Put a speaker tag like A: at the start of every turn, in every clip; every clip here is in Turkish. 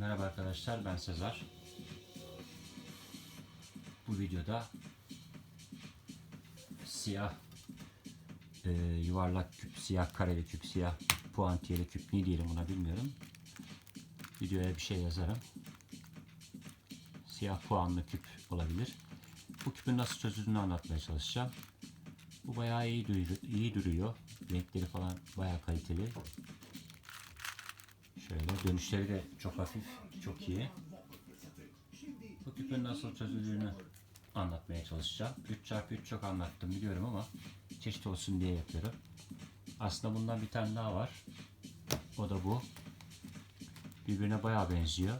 A: Merhaba arkadaşlar ben Sezer. Bu videoda siyah e, yuvarlak küp, siyah kareli küp, siyah puantiyeli küp ne diyelim buna bilmiyorum. Videoya bir şey yazarım. Siyah puanlı küp olabilir. Bu küpün nasıl çözüldüğünü anlatmaya çalışacağım. Bu bayağı iyi iyi duruyor. Renkleri falan bayağı kaliteli. Dönüşleri de çok hafif, çok iyi. Bu küpün nasıl çözüldüğünü anlatmaya çalışacağım. 3x3 çok anlattım biliyorum ama çeşit olsun diye yapıyorum. Aslında bundan bir tane daha var. O da bu. Birbirine bayağı benziyor.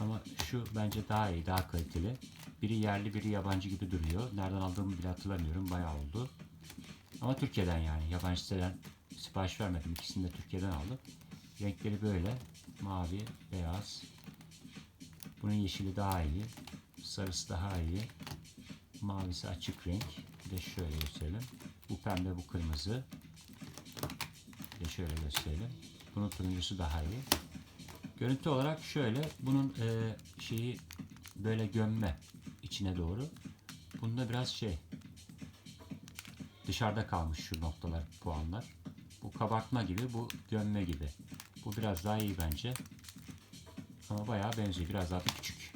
A: Ama şu bence daha iyi, daha kaliteli. Biri yerli, biri yabancı gibi duruyor. Nereden aldığımı bile hatırlamıyorum. Bayağı oldu. Ama Türkiye'den yani. Yabancı siteden sipariş vermedim. İkisini de Türkiye'den aldım. Renkleri böyle. Mavi, beyaz. Bunun yeşili daha iyi. Sarısı daha iyi. Mavisi açık renk. Bir de şöyle gösterelim. Bu pembe, bu kırmızı. Bir de şöyle gösterelim. Bunun turuncusu daha iyi. Görüntü olarak şöyle. Bunun e, şeyi böyle gömme içine doğru. Bunda biraz şey dışarıda kalmış şu noktalar, puanlar. Bu kabartma gibi, bu gömme gibi. Bu biraz daha iyi bence. Ama bayağı benziyor. Biraz daha küçük.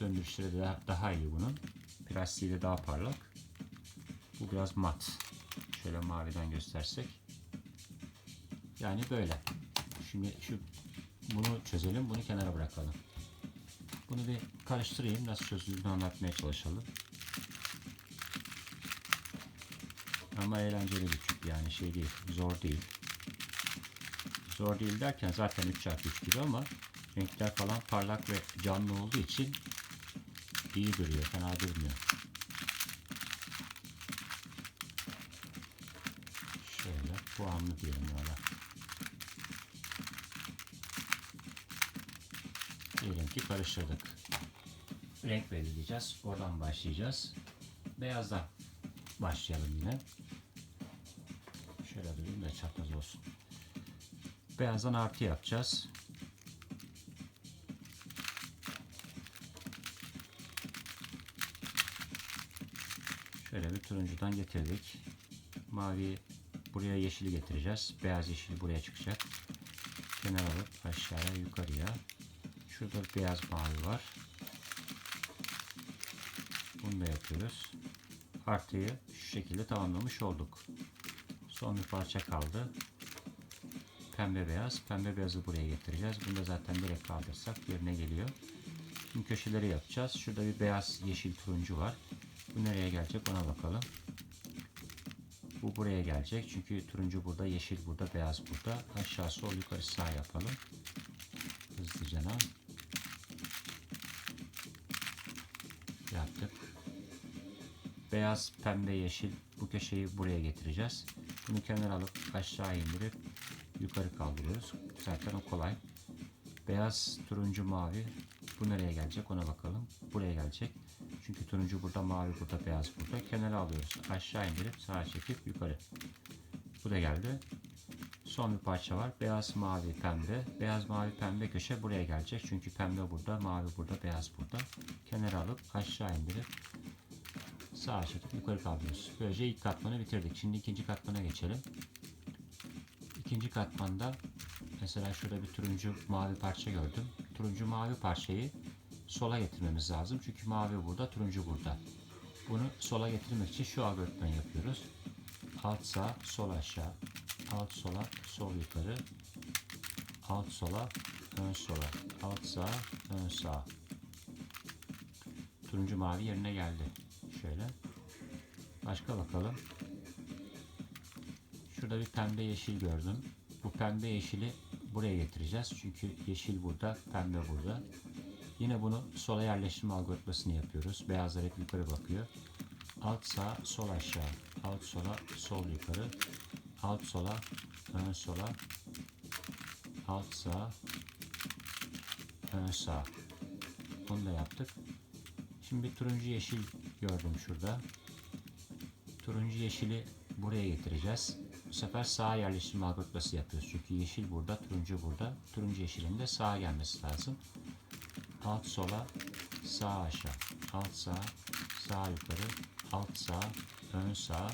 A: Döndürüşleri de daha, iyi bunun. Plastiği de daha parlak. Bu biraz mat. Şöyle maviden göstersek. Yani böyle. Şimdi şu bunu çözelim. Bunu kenara bırakalım. Bunu bir karıştırayım. Nasıl çözüldüğünü anlatmaya çalışalım. Ama eğlenceli bir küp yani şey değil. Zor değil. Zor değil derken zaten 3x3 gibi ama renkler falan parlak ve canlı olduğu için iyi duruyor. Fena durmuyor. Şöyle puanlı diyelim valla. Diyelim ki karıştırdık. Renk belirleyeceğiz. Oradan başlayacağız. Beyazdan başlayalım yine. Şöyle durayım da çapraz olsun. Beyazdan artı yapacağız. Şöyle bir turuncudan getirdik. Mavi buraya yeşili getireceğiz. Beyaz yeşili buraya çıkacak. Kenar alıp aşağıya yukarıya. Şurada beyaz mavi var. Bunu da yapıyoruz. Artıyı şu şekilde tamamlamış olduk. Son bir parça kaldı. Pembe beyaz. Pembe beyazı buraya getireceğiz. Bunu da zaten direkt kaldırsak yerine geliyor. Şimdi köşeleri yapacağız. Şurada bir beyaz, yeşil, turuncu var. Bu nereye gelecek ona bakalım. Bu buraya gelecek. Çünkü turuncu burada, yeşil burada, beyaz burada. Aşağı sol yukarı sağ yapalım. Hızlıca yaptık. Beyaz, pembe, yeşil bu köşeyi buraya getireceğiz. Bunu kenara alıp aşağı indirip yukarı kaldırıyoruz. Zaten o kolay. Beyaz, turuncu, mavi. Bu nereye gelecek ona bakalım. Buraya gelecek. Çünkü turuncu burada, mavi burada, beyaz burada. Kenara alıyoruz. Aşağı indirip sağa çekip yukarı. Bu da geldi. Son bir parça var. Beyaz, mavi, pembe. Beyaz, mavi, pembe köşe buraya gelecek. Çünkü pembe burada, mavi burada, beyaz burada. Kenara alıp aşağı indirip sağa çekip yukarı kaldırıyoruz. Böylece ilk katmanı bitirdik. Şimdi ikinci katmana geçelim. İkinci katmanda mesela şurada bir turuncu mavi parça gördüm. Turuncu mavi parçayı sola getirmemiz lazım. Çünkü mavi burada, turuncu burada. Bunu sola getirmek için şu algoritmayı yapıyoruz. Alt sağ, sol aşağı. Alt sola, sol yukarı. Alt sola, ön sola. Alt sağ, ön sağ. Turuncu mavi yerine geldi. Şöyle. Başka bakalım. Şurada bir pembe yeşil gördüm. Bu pembe yeşili buraya getireceğiz. Çünkü yeşil burada, pembe burada. Yine bunu sola yerleştirme algoritmasını yapıyoruz. Beyazlar hep yukarı bakıyor. Alt sağ, sol aşağı. Alt sola, sol yukarı. Alt sola, ön sola. Alt sağ, ön sağ. Bunu da yaptık. Şimdi bir turuncu yeşil gördüm şurada. Turuncu yeşili buraya getireceğiz. Bu sefer sağa yerleştirme algoritması yapıyoruz. Çünkü yeşil burada, turuncu burada. Turuncu yeşilin de sağa gelmesi lazım. Alt sola, sağ aşağı. Alt sağ, sağ yukarı. Alt sağ, ön sağ.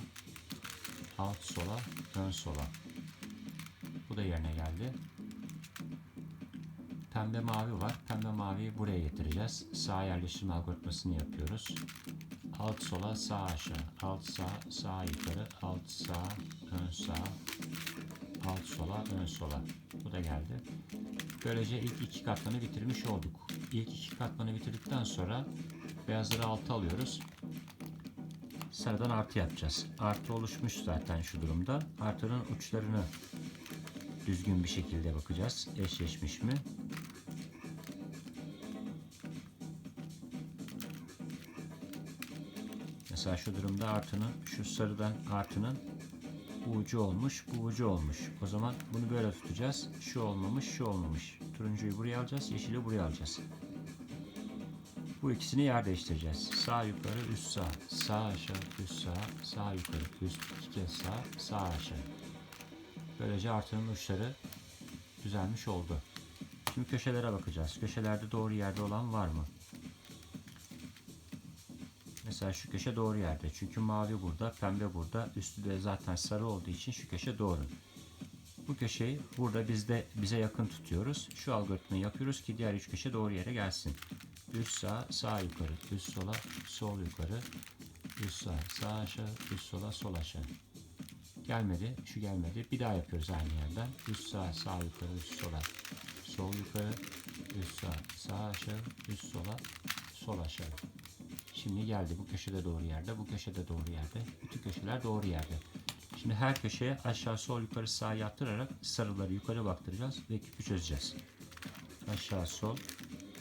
A: Alt sola, ön sola. Bu da yerine geldi. Pembe mavi var. Pembe maviyi buraya getireceğiz. Sağ yerleştirme algoritmasını yapıyoruz. Alt sola sağ aşağı. Alt sağ sağ yukarı. Alt sağ ön sağ. Alt sola ön sola. Bu da geldi. Böylece ilk iki katmanı bitirmiş olduk. İlk iki katmanı bitirdikten sonra beyazları alta alıyoruz. Sarıdan artı yapacağız. Artı oluşmuş zaten şu durumda. Artının uçlarını düzgün bir şekilde bakacağız. Eşleşmiş mi? Mesela şu durumda artının, şu sarıdan artının bu ucu olmuş, bu ucu olmuş. O zaman bunu böyle tutacağız. Şu olmamış, şu olmamış. Turuncuyu buraya alacağız, yeşili buraya alacağız. Bu ikisini yer değiştireceğiz. Sağ yukarı, üst sağ. Sağ aşağı, üst sağ. Sağ yukarı, üst iki kez sağ. Sağ aşağı. Böylece artının uçları düzelmiş oldu. Şimdi köşelere bakacağız. Köşelerde doğru yerde olan var mı? Mesela şu köşe doğru yerde. Çünkü mavi burada, pembe burada. Üstü de zaten sarı olduğu için şu köşe doğru. Bu köşeyi burada bizde bize yakın tutuyoruz. Şu algoritmayı yapıyoruz ki diğer üç köşe doğru yere gelsin. Üst sağ, sağ yukarı, üst sola, sol yukarı, üst sağ, sağ aşağı, üst sola, sol aşağı. Gelmedi, şu gelmedi. Bir daha yapıyoruz aynı yerden. Üst sağ, sağ yukarı, üst sola, sol yukarı, üst sağ, sağ aşağı, üst sola, sol aşağı. Şimdi geldi bu köşede doğru yerde, bu köşede doğru yerde. Bütün köşeler doğru yerde. Şimdi her köşeye aşağı sol yukarı sağ yaptırarak sarıları yukarı baktıracağız ve küpü çözeceğiz. Aşağı sol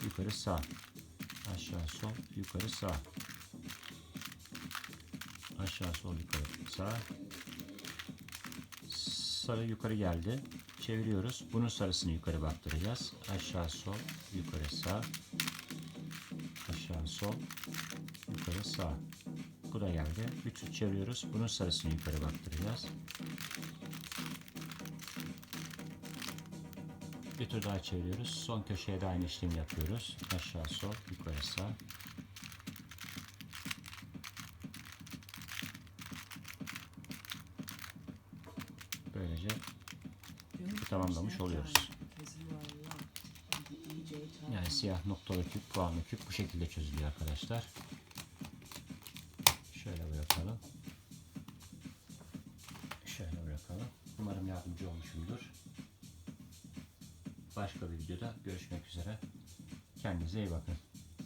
A: yukarı sağ. Aşağı sol yukarı sağ. Aşağı sol yukarı sağ. Sarı yukarı geldi. Çeviriyoruz. Bunun sarısını yukarı baktıracağız. Aşağı sol yukarı sağ. Sol yukarı sağ. Bu da geldi. Bir tur çeviriyoruz. Bunun sarısını yukarı baktıracağız. Bir tur daha çeviriyoruz. Son köşeye de aynı işlemi yapıyoruz. Aşağı sol, yukarı sağ. Böylece tamamlamış oluyoruz. Siyah noktalı küp, puanlı küp bu şekilde çözülüyor arkadaşlar. Şöyle bırakalım. Şöyle bırakalım. Umarım yardımcı olmuşumdur. Başka bir videoda görüşmek üzere. Kendinize iyi bakın.